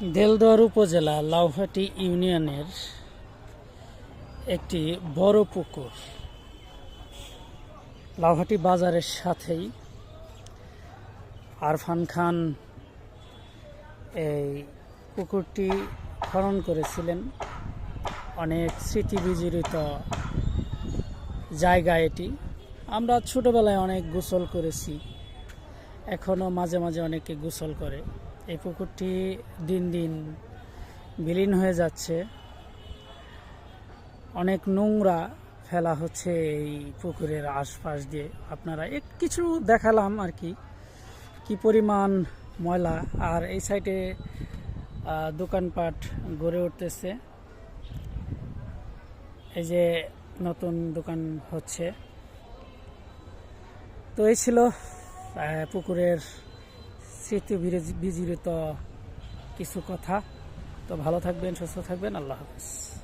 দেলদুয়ার উপজেলা লাউহাটি ইউনিয়নের একটি বড় পুকুর। লাউহাটি বাজারের সাথেই আরফান খান এই পুকুরটি খনন করেছিলেন। অনেক স্মৃতি বিজড়িত জায়গা এটি। আমরা ছোটবেলায় অনেক গোসল করেছি এখনও মাঝে মাঝে অনেকে গোসল করে। এই পুকুরটি দিন দিন বিলীন হয়ে যাচ্ছে। অনেক নোংরা ফেলা হচ্ছে এই পুকুরের আশপাশ দিয়ে। আপনারা এক কিছু দেখালাম আর কি কি পরিমাণ ময়লা। আর এই সাইডে দোকানপাট গড়ে উঠতেছে। এই যে নতুন দোকান হচ্ছে। তো এই ছিল পুকুরের স্মৃতি বিজড়িত কিছু কথা। তো ভালো থাকবেন সুস্থ থাকবেন। আল্লাহ হাফিজ।